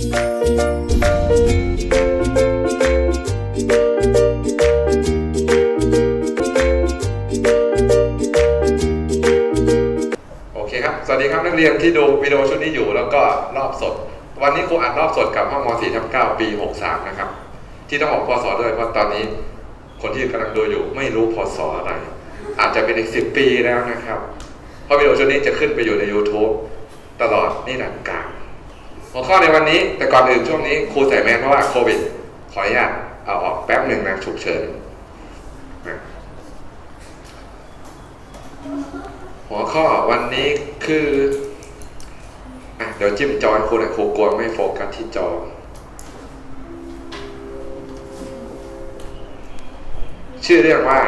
โอเคครับ สวัสดีครับนักเรียนที่ดูวิดีโอชุดนี้อยู่แล้วก็รอบสด วันนี้ครูอัดรอบสดกับห้องม .4 ทับ9ปี 63 นะครับ ที่ต้องบอกพศด้วยเพราะตอนนี้คนที่กำลังดูอยู่ไม่รู้พศอะไร อาจจะเป็นอีก 10 ปีแล้วนะครับ เพราะวิดีโอชุดนี้จะขึ้นไปอยู่ใน YouTube ตลอดนี่หลังกลาง หัวข้อในวันนี้แต่ก่อนอื่นช่วงนี้ครูใส่แมสเพราะว่าโควิด ขออนุญาตเอาออกแป๊บหนึ่งนะฉุกเฉินนะหัวข้อวันนี้คืออะเดี๋ยวจิ้มจอให้ครูน่ยครูกลัวไม่โฟกัสที่จอชื่อเรื่องว่า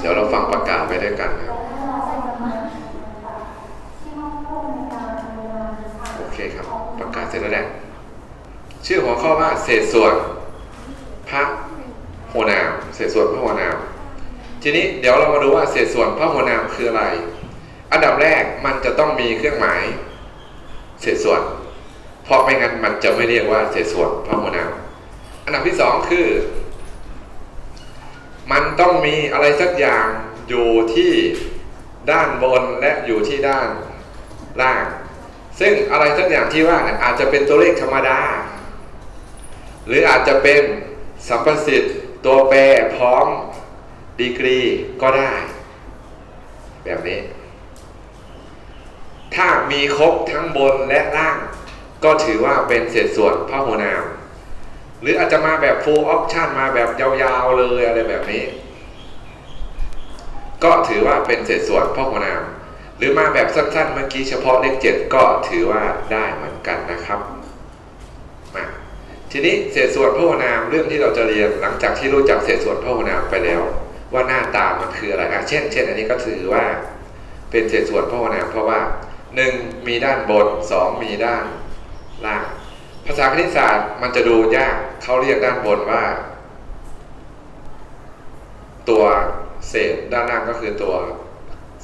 เดี๋ยวเราฟังประกาศไปด้วยกันนะครับโอเคครับ ประกาศเสร็จแล้วแหละ ชื่อหัวข้อว่าเศษส่วนพระโหนามเศษส่วนพระโหนามทีนี้เดี๋ยวเรามาดูว่าเศษส่วนพระโหนามคืออะไร อันดับแรกมันจะต้องมีเครื่องหมาย เศษส่วน เพราะไม่งั้นมันจะไม่เรียกว่าเศษส่วนพระโหนามอันดับที่สองคือ มันต้องมีอะไรสักอย่างอยู่ที่ด้านบนและอยู่ที่ด้านล่าง ซึ่งอะไรสักอย่างที่ว่าอาจจะเป็นตัวเลขธรรมดา หรืออาจจะเป็นสัมประสิทธิ์ตัวแปรพร้อมดีกรีก็ได้ แบบนี้ ถ้ามีครบทั้งบนและล่าง ก็ถือว่าเป็นเศษส่วนพหุนาม หรืออาจจะมาแบบ full option มาแบบยาวๆเลยอะไรแบบนี้ ก็ถือว่าเป็นเศษส่วนพหุนาม หรือมาแบบสั้นๆเมื่อกี้เฉพาะเลขเจ็ดก็ถือว่าได้เหมือนกันนะครับ ทีนี้เศษส่วนพหุนามเรื่องที่เราจะเรียนหลังจากที่รู้จักเศษส่วนพหุนามไปแล้ว ว่าหน้าตามันคืออะไรอะเช่น เช่น อันนี้ก็ถือว่า เป็นเศษส่วนพหุนามเพราะว่าหนึ่งมีด้านบนสองมีด้านล่าง ภาษาคณิตศาสตร์มันจะดูยากเขาเรียกด้านบนว่า ตัวเศษด้านล่างก็คือตัว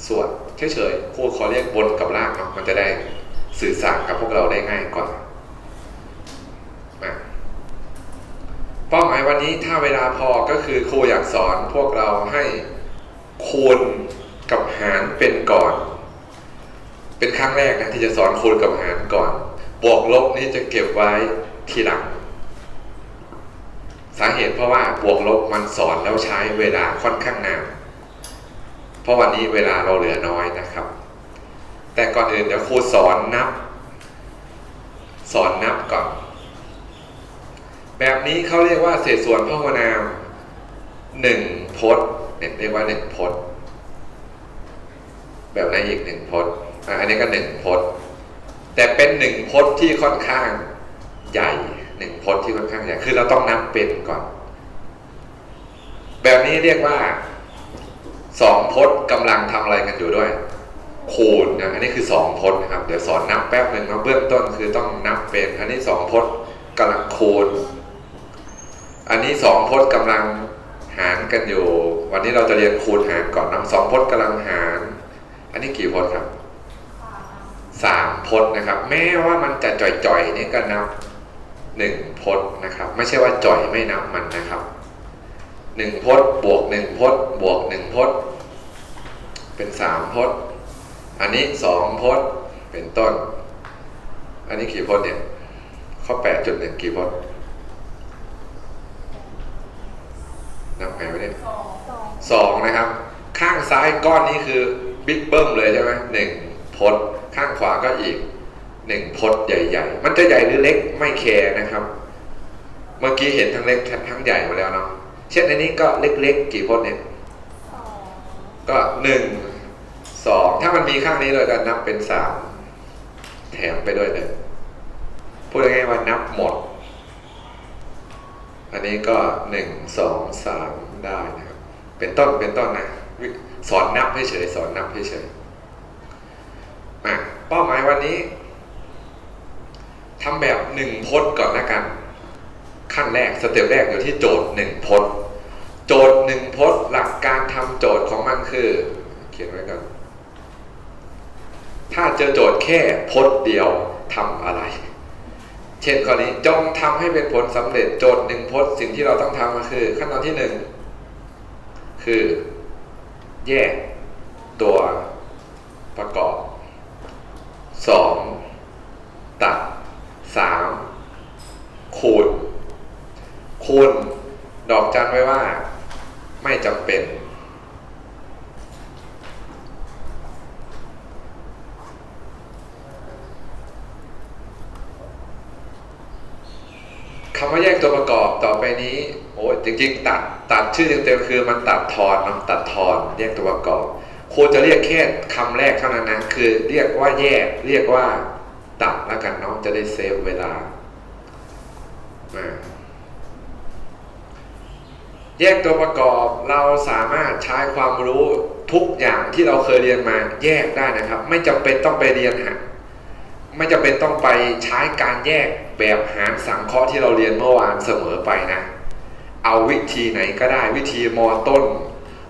ส่วนเฉยๆครูขอเรียกบนกับล่างเนาะมันจะได้สื่อสารกับพวกเราได้ง่ายกว่า เป้าหมายวันนี้ถ้าเวลาพอก็คือครูอยากสอนพวกเราให้คูณกับหารเป็นก่อน เป็นครั้งแรกนะที่จะสอนคูณกับหารก่อน บวกลบนี่จะเก็บไว้ทีหลัง สาเหตุเพราะว่าบวกลบมันสอนแล้วใช้เวลาค่อนข้างนานเพราะวันนี้เวลาเราเหลือน้อยนะครับ แต่ก่อนอื่นเดี๋ยวครูสอนนับ สอนนับก่อน แบบนี้เขาเรียกว่าเศษส่วนพหุนามหนึ่งพจน์เนี่ยเรียกว่าหนึ่งพจน์แบบไหนอีกหนึ่งพจน์อันนี้ก็หนึ่งพจน์แต่เป็นหนึ่งพจน์ที่ค่อนข้างใหญ่หนึ่งพจน์ที่ค่อนข้างใหญ่คือเราต้องนับเป็นก่อน แบบนี้เรียกว่าสองพจน์กำลังทำอะไรกันอยู่ด้วยคูณนะอันนี้คือสองพจน์นะครับ เดี๋ยวสอนนับแป๊บหนึ่งนะเบื้องต้นคือต้องนับเป็น อันนี้สองพจน์กำลังคูณ อันนี้สองพจน์กำลังหารกันอยู่ วันนี้เราจะเรียนคูณหารก่อนนะสองพจน์กำลังหาร อันนี้กี่พจน์ครับสามพจน์นะครับ แม้ว่ามันจะจ่อยๆนี่ก็นับหนึ่งพจน์นะครับ ไม่ใช่ว่าจ่อยไม่นับมันนะครับหนึ่งพจน์บวกหนึ่งพจน์บวกหนึ่งพจน์เป็นสามพจน์ อันนี้สองพจน์เป็นต้น อันนี้กี่พจน์เนี่ย ข้อแปดจุดหนึ่งกี่พจน์ นับไงวะเนี่ยสองนะครับ ข้างซ้ายก้อนนี้คือบิ๊กเบิ้มเลยใช่ไหมหนึ่งพจน์ข้างขวาก็อีกหนึ่งพจน์ใหญ่ ๆ มันจะใหญ่หรือเล็กไม่แคร์นะครับ เมื่อกี้เห็นทั้งเล็กทั้งใหญ่มาแล้วเนาะเช่นอันนี้ก็เล็กๆกี่พจน์เนี่ยก็หนึ่งสองถ้ามันมีข้างนี้เลยก็นับเป็นสามแถมไปด้วยหนึ่งพูดง่ายๆว่านับหมด อันนี้ก็หนึ่งสองสามได้นะครับ เป็นต้นเป็นต้นนะสอนนับให้เฉยสอนนับให้เฉยอะเป้าหมายวันนี้ทำแบบหนึ่งพจน์ก่อนละกัน ขั้นแรกสเต็ปแรกอยู่ที่โจทย์หนึ่งพจน์ โจทย์หนึ่งพจน์หลักการทำโจทย์ของมันคือ เขียนไว้ก่อนถ้าเจอโจทย์แค่พจน์เดียวทำอะไร เช่นข้อนี้จงทำให้เป็นผลสำเร็จโจทย์หนึ่งพจน์สิ่งที่เราต้องทำก็คือ ขั้นตอนที่หนึ่งคือ แยกตัวประกอบสองตัดสามคูณคูณดอกจันไว้ว่า ไม่จำเป็น คำว่าแยกตัวประกอบต่อไปนี้โอ้ยจริงๆ ตัดตัดชื่อเต็มๆคือมันตัดทอนเนาะตัดทอนแยกตัวประกอบควรจะเรียกแค่คำแรกเท่านั้นนะคือเรียกว่าแยกเรียกว่าตัดแล้วกันเนาะจะได้เซฟเวลามาแยกตัวประกอบเราสามารถใช้ความรู้ทุกอย่างที่เราเคยเรียนมาแยกได้นะครับ ไม่จำเป็นต้องไปเรียนหาไม่จำเป็นต้องไปใช้การแยก แบบหารสังเคราะห์ที่เราเรียนเมื่อวานเสมอไปนะ เอาวิธีไหนก็ได้วิธีมต้น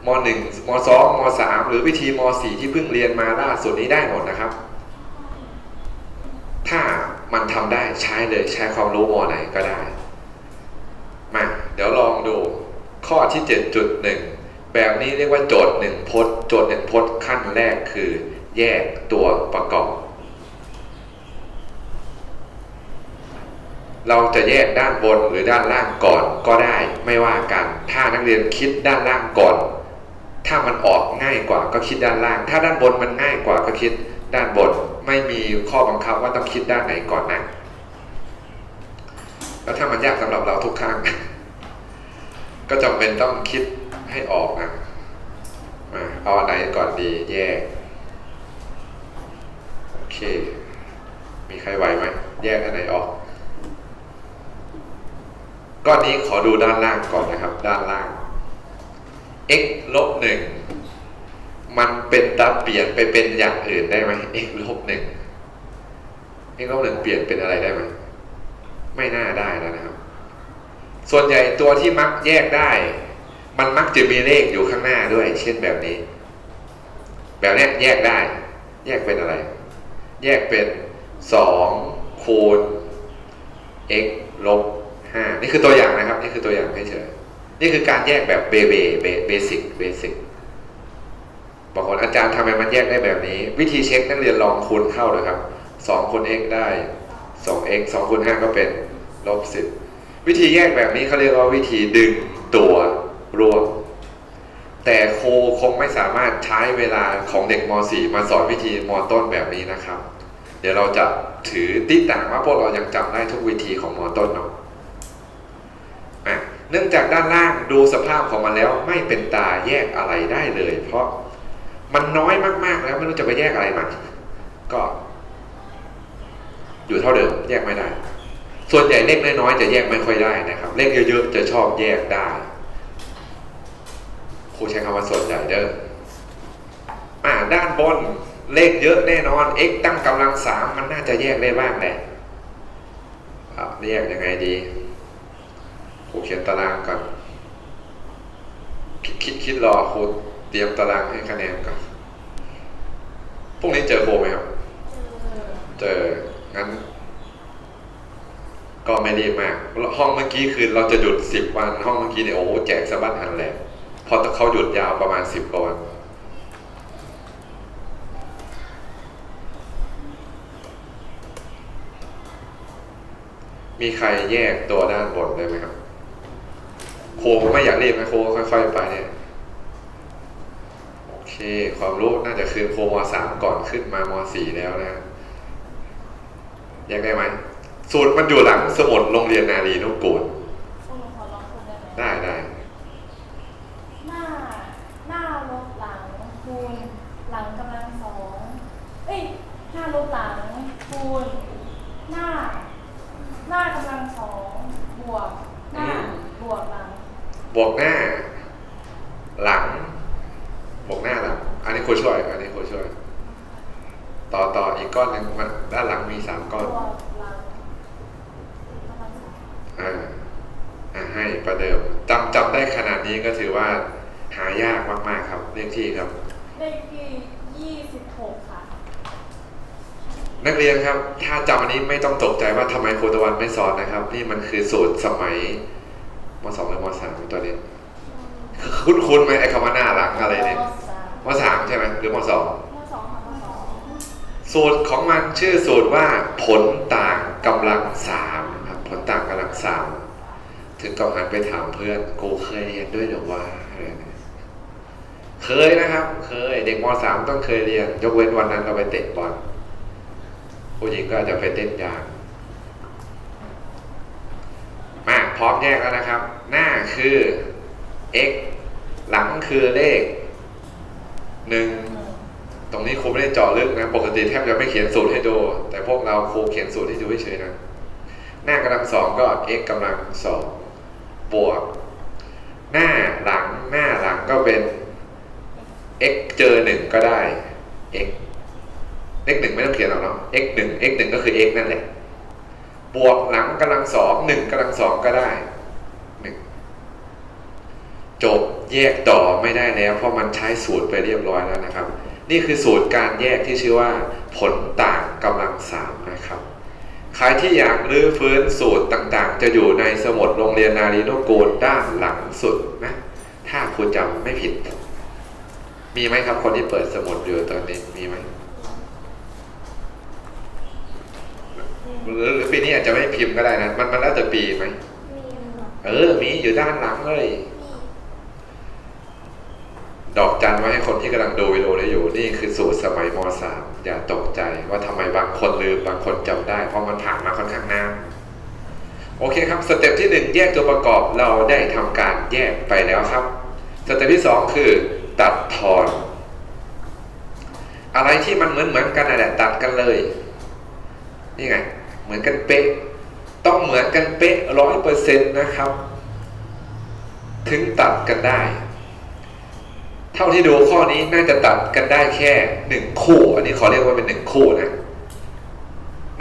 มหนึ่งมสองมสามหรือวิธีมสี่ที่เพิ่งเรียนมาล่าสุดนี้ได้หมดนะครับ ถ้ามันทำได้ใช้เลยใช้ความรู้มไหนก็ได้มาเดี๋ยวลองดูข้อที่ 7.1 แบบนี้เรียกว่าโจทย์หนึ่งพจน์โจทย์หนึ่งพจน์ขั้นแรกคือ แยกตัวประกอบ เราจะแยกด้านบนหรือด้านล่างก่อนก็ได้ไม่ว่ากัน ถ้านักเรียนคิดด้านล่างก่อน ถ้ามันออกง่ายกว่าก็คิดด้านล่าง ถ้าด้านบนมันง่ายกว่าก็คิดด้านบน ไม่มีข้อบังคับว่าต้องคิดด้านไหนก่อนนะแล้วถ้ามันยากสำหรับเราทุกครั้ง ก็จำเป็นต้องคิดให้ออกนะมาเอาอันไหนก่อนดีแยกโอเค มีใครไหวไหมแยกอันไหนออก ก้อนนี้ขอดูด้านล่างก่อนนะครับ ด้านล่าง x ลบหนึ่งมันเป็นตาเปลี่ยนไปเป็นอย่างอื่นได้ไหม x ลบหนึ่ง x ลบหนึ่งเปลี่ยนเป็นอะไรได้ไหมไม่น่าได้แล้วนะครับ ส่วนใหญ่ตัวที่มักแยกได้ มันมักจะมีเลขอยู่ข้างหน้าด้วย เช่นแบบนี้ แบบนี้แยกได้ แยกเป็นอะไร แยกเป็นสองคูณ x ลบานี่คือตัวอย่างนะครับ นี่คือตัวอย่างเฉยๆนี่คือการแยกแบบเบเบเบเบสิกเบสิกบางคนอาจารย์ทำไมมันแยกได้แบบนี้ วิธีเช็คนักเรียนลองคูณเข้าเลยครับสองคูณ x ได้สอง x สองคูณห้าก็เป็นลบสิบวิธีแยกแบบนี้เขาเรียกว่าวิธีดึงตัวรวม แต่ครูคงไม่สามารถใช้เวลาของเด็กม .4 มาสอนวิธีมต้นแบบนี้นะครับ เดี๋ยวเราจะถือติดต่างว่าพวกเรายังจำได้ทุกวิธีของมต้นเนาะ เนื่องจากด้านล่างดูสภาพของมันแล้วไม่เป็นตาแยกอะไรได้เลย เพราะมันน้อยมากๆแล้วไม่รู้จะไปแยกอะไรมัน ก็ อยู่เท่าเดิมแยกไม่ได้ ส่วนใหญ่เลขน้อยๆจะแยกไม่ค่อยได้นะครับ เลขเยอะๆจะชอบแยกได้ครูใช้คำว่าส่วนใหญ่เด้ออ่าด้านบนเลขเยอะแน่นอน x ตั้งกำลังสามมันน่าจะแยกได้บ้างแหละอะแยกยังไงดี รูเขียนตารางก่อน คิดคิดคิดรอครูเตรียมตารางให้คะแนนก่อนพรุ่งนี้เจอโคไหมครับ เจอ งั้น ก็ไม่รีบมาก ห้องเมื่อกี้คือเราจะหยุดสิบวัน ห้องเมื่อกี้เนี่ยโอ้โหแจกสะบัดหันแหลกพอเขาหยุดยาวประมาณสิบกว่าวันมีใครแยกตัวด้านบนได้ไหมครับ โคไม่อยากรีบนะโคค่อยๆไปเนี่ยโอเค ความรู้น่าจะคืนโคมสามก่อนขึ้นมามสี่แล้วนะยังได้ไหมสูตรมันอยู่หลังสมุดโรงเรียนนารีนุกูล พวกหนูขอลองคูณได้ไหม ได้ได้ หน้า หน้าลบหลังคูณ หลังกำลังสอง เอ้ย หน้าลบหลังคูณ หน้า หน้ากำลังสองบวก หน้า บวกหลัง บวกหน้า หลัง บวกหน้าหลัง อันนี้ครูช่วย อันนี้ครูช่วย ต่อต่ออีกก้อนหนึ่งมันด้านหลังมีสามก้อนบวกหลังกำลังสองอ่าประเดิมจำจำได้ขนาดนี้ก็ถือว่าหายากมาก ๆ ครับเลขที่ครับเลขที่ยี่สิบหกค่ะ นักเรียนครับ ถ้าจำอันนี้ไม่ต้องตกใจว่าทำไมครูตะวันไม่สอนนะครับ นี่มันคือสูตรสมัย มสองหรือมสามตัวนี้ คุ้นคุ้นๆไหมไอ้คำว่าหน้าหลังอะไรเนี่ยมสามมสามใช่ไหมหรือมสองมสองค่ะมสองสูตรของมันชื่อสูตรว่าผลต่างกำลังสามครับผลต่างกำลังสามถึงกับหันไปถามเพื่อนกูเคยเรียนด้วยเหรือวะอะไรเนี่ยเคยนะครับ เคย เด็กมสามต้องเคยเรียน ยกเว้นวันนั้นเราไปเตะบอลผู้หญิงก็อาจจะไปเต้นยาง มา พร้อมแยกแล้วนะครับ หน้าคือ x หลังคือเลขหนึ่งตรงนี้ครูไม่ได้เจาะลึกนะ ปกติแทบจะไม่เขียนสูตรให้ดู แต่พวกเราครูเขียนสูตรให้ดูเฉยๆนะ หน้ากำลังสองก็ x กำลังสองบวก หน้าหลังหน้าหลังก็เป็น x เจอหนึ่งก็ได้ x เลขหนึ่งไม่ต้องเขียนหรอกเนาะ x หนึ่ง x หนึ่งก็คือ x นั่นแหละ บวกหลังกำลังสองหนึ่งกำลังสองก็ได้หนึ่งจบแยกต่อไม่ได้แล้ว เพราะมันใช้สูตรไปเรียบร้อยแล้วนะครับ นี่คือสูตรการแยกที่ชื่อว่า ผลต่างกำลังสามนะครับใครที่อยากรื้อฟื้นสูตรต่างๆ จะอยู่ในสมุดโรงเรียนนารีนุกูลด้านหลังสุดนะ ถ้าคุณจำไม่ผิด มีไหมครับคนที่เปิดสมุดอยู่ตอนนี้มีไหม หรือหรือปีนี้อาจจะไม่พิมพ์ก็ได้นะ มันมันแล้วแต่ปีไหมมีค่ะเออ มีอยู่ด้านหลังเลย ดอกจันไว้ให้คนที่กำลังดูวิดีโอนี้อยู่ นี่คือสูตรสมัยม .3 อย่าตกใจว่าทำไมบางคนลืมบางคนจำได้ เพราะมันผ่านมาค่อนข้างนานโอเคครับ สเต็ปที่ 1 แยกตัวประกอบเราได้ทำการแยกไปแล้วครับ สเต็ปที่ 2 คือ ตัดทอน อะไรที่มันเหมือนเหมือนๆกันนั่นแหละตัดกันเลย นี่ไง เหมือนกันเป๊ะ ต้องเหมือนกันเป๊ะร้อยเปอร์เซ็นต์นะครับ ถึงตัดกันได้ เท่าที่ดูข้อนี้น่าจะตัดกันได้แค่หนึ่งคู่ อันนี้ขอเรียกว่าเป็นหนึ่งคู่นะ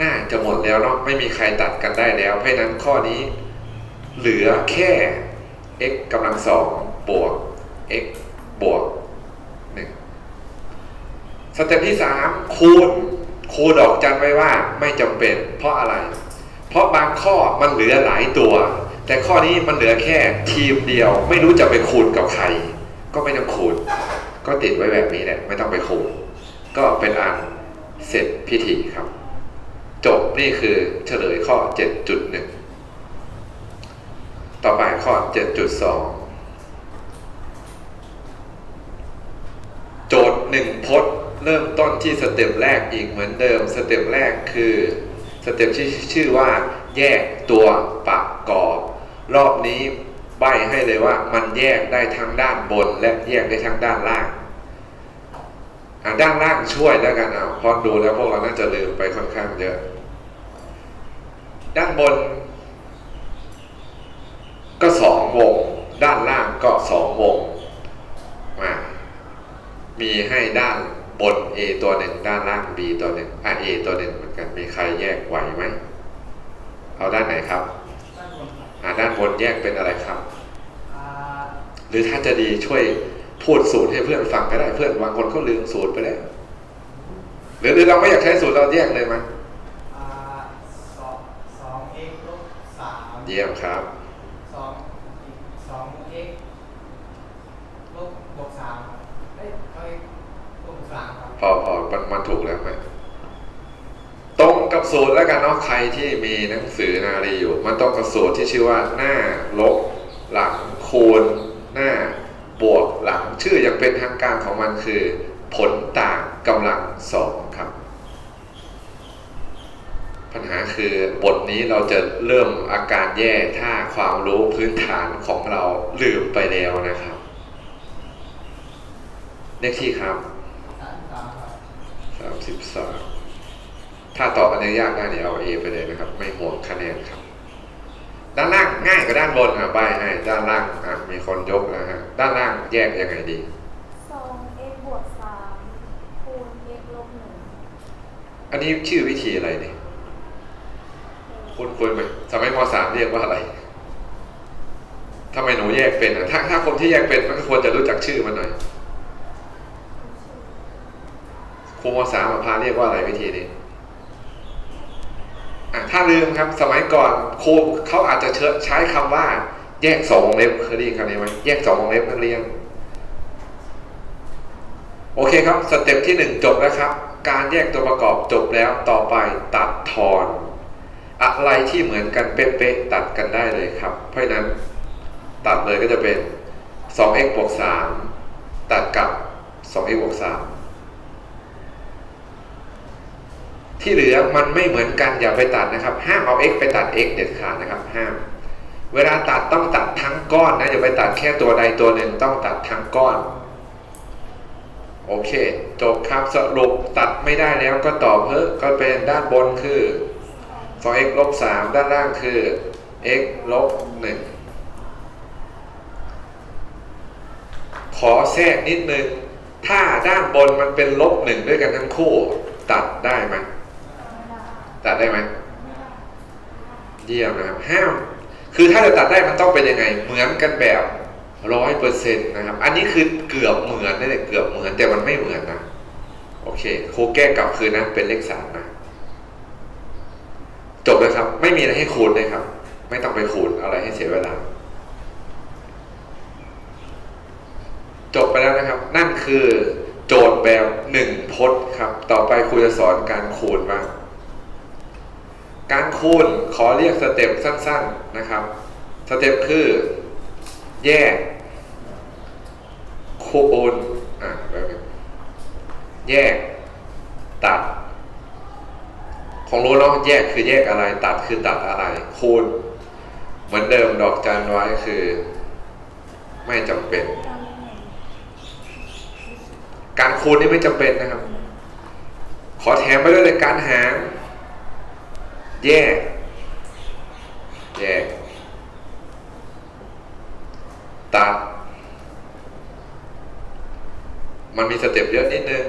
น่าจะหมดแล้วเนาะไม่มีใครตัดกันได้แล้ว เพราะนั้นข้อนี้ เหลือแค่ x กำลังสองบวก x บวกหนึ่งสเต็ปที่สามคูณ คูดอกจันไว้ว่าไม่จำเป็นเพราะอะไร เพราะบางข้อมันเหลือหลายตัว แต่ข้อนี้มันเหลือแค่ทีมเดียว ไม่รู้จะไปคูณกับใคร ก็ไม่ต้องคูณ ก็ติดไว้แบบนี้แหละไม่ต้องไปคูณ ก็เป็นอันเสร็จพิธีครับ จบนี่คือเฉลยข้อ 7.1 ต่อไปข้อ 7.2 โจทย์หนึ่งพจน์ เริ่มต้นที่สเต็ปแรกอีกเหมือนเดิม สเต็ปแรกคือสเต็ปที่ชื่อว่า แยกตัวประกอบ รอบนี้ใบให้เลยว่ามันแยกได้ทั้งด้านบน และแยกได้ทั้งด้านล่างด้านล่างช่วยแล้วกันเอาพราะดูแล้วพวกเราน่าจะลืมไปค่อนข้างเยอะ ด้านบน ก็สองวง ด้านล่างก็สองวงมามีให้ด้าน บน A ตัวหนึ่งด้านล่าง B ตัวหนึ่งอะ A ตัวหนึ่งเหมือนกันมีใครแยกไหวไหมเอาด้านไหนครับด้านบนครับอ่าด้านบนแยกเป็นอะไรครับอ่าหรือถ้าจะดีช่วยพูดสูตรให้เพื่อนฟังก็ได้เพื่อนบางคนเขาลืมสูตรไปแล้วหรือหรือเราไม่อยากใช้สูตรเราแยกเลยมั้ยอ่าสองสองเอ็กลบสามเยี่ยมครับ สองสองเอ็กลบบวกสามครับเอ้ยเอาเอ็กลบสามครับ พอพอมันมันถูกแล้วไหมตรงกับสูตรแล้วกันเนาะใครที่มีหนังสือนารีอยู่ มันตรงกับสูตรที่ชื่อว่าหน้าลบหลังคูณหน้าบวกหลังชื่ออยังเป็นทางการของมันคือ ผลต่างกำลังสองครับ ปัญหาคือบทนี้เราจะเริ่มอาการแย่ถ้าความรู้พื้นฐานของเราลืมไปแล้วนะครับเลขที่ครับ สามสามครับ สามสิบสามถ้าตอบอันนี้ยากได้เดี๋ยวเอา A ไปเลยนะครับ ไม่ห่วงคะแนนครับ ด้านล่างง่ายกว่าด้านบนอะใบให้ด้านล่างอะมีคนยกแล้วฮะด้านล่างแยกยังไงดีสอง x บวกสามคูณ x ลบหนึ่งอันนี้ชื่อวิธีอะไรเนี่ยคุณคุยไหมสมัยมสามเรียกว่าอะไรทำไมหนูแยกเป็นอะถ้าถ้าคนที่แยกเป็นมันก็ควรจะรู้จักชื่อมันหน่อย ครูมสามพาเรียกว่าอะไรวิธีนี้อะถ้าลืมครับสมัยก่อนครูเขาอาจจะเชใช้คำว่า แยกสองวงเล็บเคยได้ยินคำนี้ไหมแยกสองวงเล็บนักเรียนโอเคครับสเต็ปที่หนึ่งจบแล้วครับ การแยกตัวประกอบจบแล้วต่อไปตัดทอนอะไรที่เหมือนกันเป๊ะๆตัดกันได้เลยครับ เพราะฉะนั้นตัดเลยก็จะเป็น 2x บวก3ตัดกับ 2x บวก3 ที่เหลือมันไม่เหมือนกันอย่าไปตัดนะครับ ห้ามเอา x ไปตัด x เด็ดขาดนะครับห้าม เวลาตัดต้องตัดทั้งก้อนนะอย่าไปตัดแค่ตัวใดตัวหนึ่งต้องตัดทั้งก้อนโอเค จบครับสรุปตัดไม่ได้แล้วก็ตอบเพิ่มก็เป็นด้านบนคือ 2x ลบ3ด้านล่างคือ x ลบ1ขอแทรกนิดนึง ถ้าด้านบนมันเป็นลบหนึ่งด้วยกันทั้งคู่ ตัดได้ไหม ตัดได้ไหมเยี่ยมนะครับห้ามคือถ้าจะตัดได้มันต้องเป็นยังไง เหมือนกันแบบร้อยเปอร์เซ็นต์นะครับ อันนี้คือเกือบเหมือนนั่แหละเกือบเหมือนแต่มันไม่เหมือนนะโอเคครูแก้กลับคืนนะเป็นเลขสามนะจบเลยครับ ไม่มีอะไรให้คูณเลยครับ ไม่ต้องไปคูณอะไรให้เสียเวลา จบไปแล้วนะครับ นั่นคือโจทย์แบบหนึ่งพจน์ครับ ต่อไปครูจะสอนการคูณบ้าง การคูณขอเรียกสเต็ปสั้น ๆนะครับ สเต็ปคือแยกคูณอะแบบนี้แยกตัด ของรู้เนาะแยกคือแยกอะไร ตัดคือตัดอะไร คูณ เหมือนเดิมดอกจันไว้คือ ไม่จำเป็น การคูณนี่ไม่จำเป็นนะครับ ขอแถมไปด้วยเลยการหาร แยกแยกตัด มันมีสเต็ปเยอะนิดนึง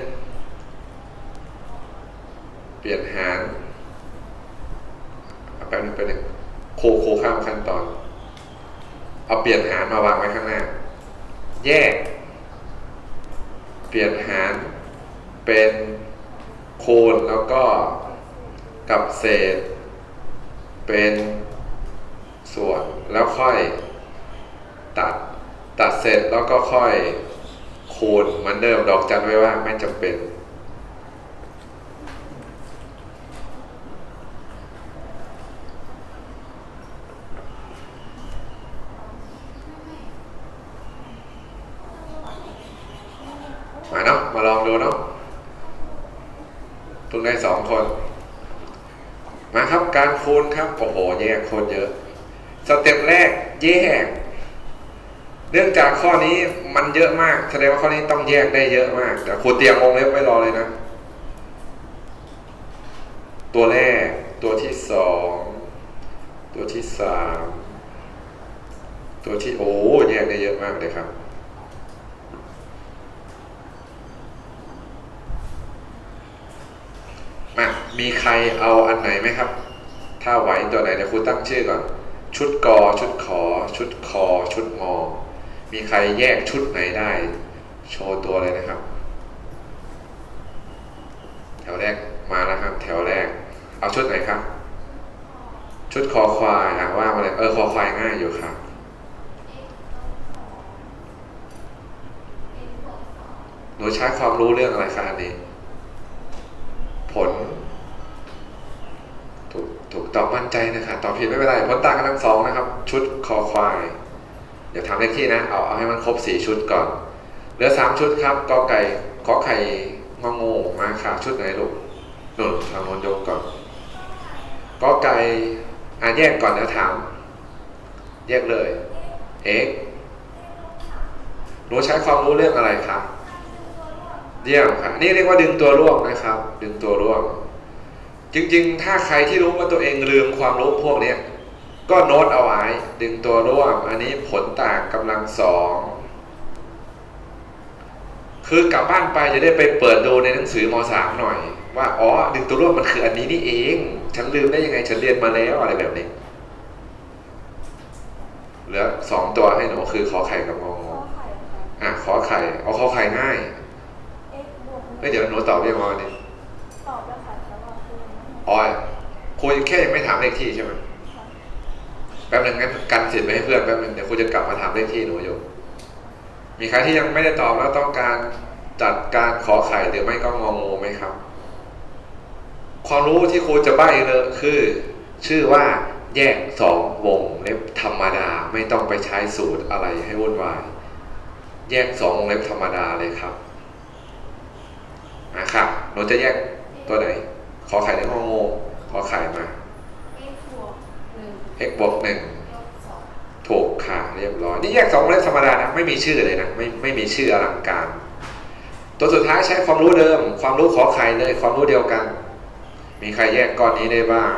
เปลี่ยนหารเอาแป๊บนึงไปบนึงโคโคข้ามขั้นตอน เอาเปลี่ยนหารมาวางไว้ข้างหน้า แยก เปลี่ยนหารเป็นโคูณแล้วก็กับเศษ เป็นส่วนแล้วค่อยตัดตัดเสร็จแล้วก็ค่อยคูณเหมือนเดิมดอกจันไว้ว่าไม่จำเป็น มาเนาะมาลองดูเนาะเพิ่งได้สองคน มาครับการคูณครับโอ้โหแยกโคนเยอะ สเต็ปแรกแยก เนื่องจากข้อนี้มันเยอะมากแสดงว่าข้อนี้ต้องแยกได้เยอะมากแต่ครูเตรียมวงเล็บไว้รอเลยนะ ตัวแรกตัวที่สองตัวที่สามตัวที่โอ้แยกได้เยอะมากเลยครับ มีใครเอาอันไหนไหมครับ ถ้าไหวตัวไหนเดี๋ยวครูตั้งชื่อก่อน ชุดกอ ชุดขอ ชุดคอ ชุดงอ มีใครแยกชุดไหนได้ โชว์ตัวเลยนะครับ แถวแรกมาแล้วครับ แถวแรก เอาชุดไหนครับ ชุดคอควายอะว่ามาเลยเออคอควายง่ายอยู่ครับหนูใช้ความรู้เรื่องอะไรคะอันนี้ ตอบมั่นใจนะครับตอบผิดไม่เป็นไรผลต่างกันทั้งสองนะครับ ชุดคอควายอย่าทำเลขที่นะ เอาเอาให้มันครบสี่ชุดก่อน เหลือสามชุดครับกอไก่ขอไข่งองูมาค่ะ ชุดไหนลูกหนุนทางโนนยกก่อนกอไก่อ่าแยกก่อนนะถาม แยกเลย x หนูใช้ความรู้เรื่องอะไรครับเยี่ยมครับนี่เรียกว่าดึงตัวร่วมนะครับ ดึงตัวร่วม จริงๆ ถ้าใครที่รู้ว่าตัวเองลืมความรู้พวกเนี้ยก็โน้ตเอาไว้ดึงตัวร่วม อันนี้ผลต่างกำลังสองคือกลับบ้านไปจะได้ไปเปิดดูในหนังสือมสามหน่อย ว่าอ๋อดึงตัวร่วมมันคืออันนี้นี่เอง ฉันลืมได้ยังไงฉันเรียนมาแล้วอะไรแบบนี้เหลือสองตัวให้หนูคือขอไข่กับงอขงูอไข่ค่ะอะขอไข่เอาขอไข่ง่าย x บวกเฮ้ยเดี๋ยวหนูตอบยังไงวันนี้ ตอบแล้วค่ะแต่ว่าคือ ออยครูแค่ยังไม่ถามเลขที่ใช่ไหมแป๊บหนึ่งงั้นกันสิทธิ์ไว้ให้เพื่อนแป๊บหนึ่งเดี๋ยวครูจะกลับมาถามเลขที่หนูอยู่มีใครที่ยังไม่ได้ตอบแล้วต้องการจัดการขอไข่หรือไม่ก็งองูไหมครับ ความรู้ที่ครูจะใบ้เลยคือ ชื่อว่าแยกสองวงเล็บธรรมดาไม่ต้องไปใช้สูตรอะไรให้วุ่นวาย แยกสองวงเล็บธรรมดาเลยครับนะครับหนูจะแยกตัวไหน ขอไข่หรืององูขอไข่มา x บวกหนึ่ง x บวกหนึ่งลบสองถูกค่ะเรียบร้อย นี่แยกสองวงเล็บธรรมดานะไม่มีชื่อเลยนะไม่ไม่มีชื่ออลังการ ตัวสุดท้ายใช้ความรู้เดิม ความรู้ขอไข่เลยความรู้เดียวกัน มีใครแยกก้อนนี้ได้บ้าง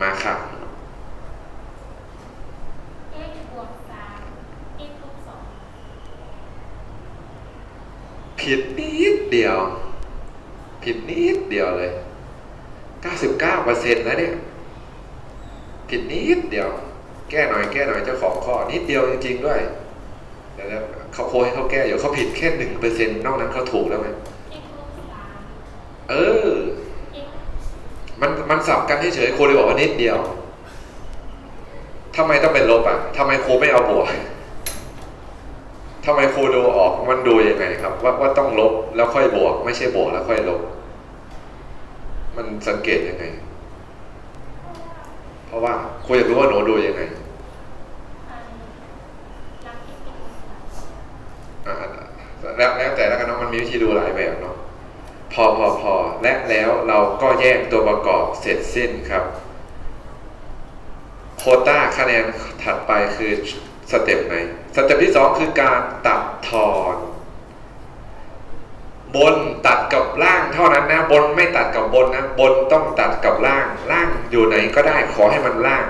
มาค่ะ x บวกสาม x ลบสองผิดนิดเดียว ผิดนิดเดียวเลย99%แล้วเนี่ย ผิดนิดเดียว แก้หน่อยแก้หน่อยเจ้าของข้อนิดเดียวจริง ๆ ด้วยเดี๋ยวนะเขาโคให้เขาแก้อยู่เขาผิดแค่หนึ่งเปอร์เซ็นต์นอกนั้นเขาถูกแล้วไง x ลบสามเออ x มันมันสับกันเฉยๆครูเลยบอกว่านิดเดียวทำไมต้องเป็นลบอะทำไมครูไม่เอาบวก ทำไมครูดูออกมันดูยังไงครับ ว่าว่าต้องลบแล้วค่อยบวก ไม่ใช่บวกแล้วค่อยลบ มันสังเกตยังไง เพราะว่าครูอยากรู้ว่าหนูดูยังไงแล้วแล้วแต่แล้วกันเนาะมันมีวิธีดูหลายแบบเนาะพอพอพอและแล้วเราก็แยกตัวประกอบเสร็จสิ้นครับ โคต้าคะแนนถัดไปคือสเต็ปไหน สเต็ปที่สองคือการตัดทอน บนตัดกับล่างเท่านั้นนะ บนไม่ตัดกับบนนะ บนต้องตัดกับล่าง ล่างอยู่ไหนก็ได้ขอให้มันล่าง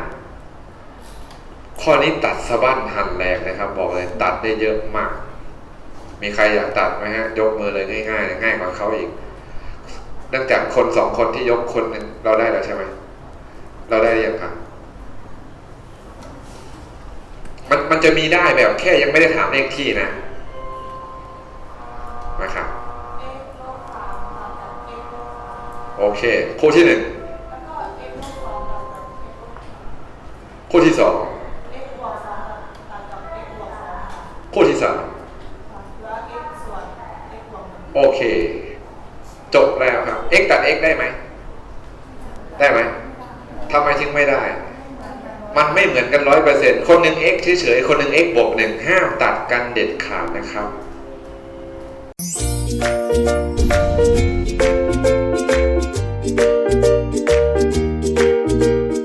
ข้อนี้ตัดสะบั้นหันแรงนะครับ บอกเลยตัดได้เยอะมาก มีใครอยากตัดไหมฮะ ยกมือเลยง่ายๆง่ายกว่าเขาอีกเนื่องจากคนสองคนที่ยกคนนึงเราได้แล้วใช่ไหม เราได้หรือยังครับ มันมันจะมีได้แบบแค่ยังไม่ได้ถามเลขที่นะมาครับโอเคคู่ที่หนึ่งแล้วก็ x ลบสองต่อจาก x ลบสามคู่ที่สองคู่ที่สามโอเค จบแล้วครับ x ตัด x ได้ไหม ได้ไหมทำไมถึงไม่ได้ มันไม่เหมือนกันร้อยเปอร์เซ็นต์คนหนึ่ง x เฉยๆ คนหนึ่ง x บวกหนึ่งห้ามตัดกันเด็ดขาดนะครับ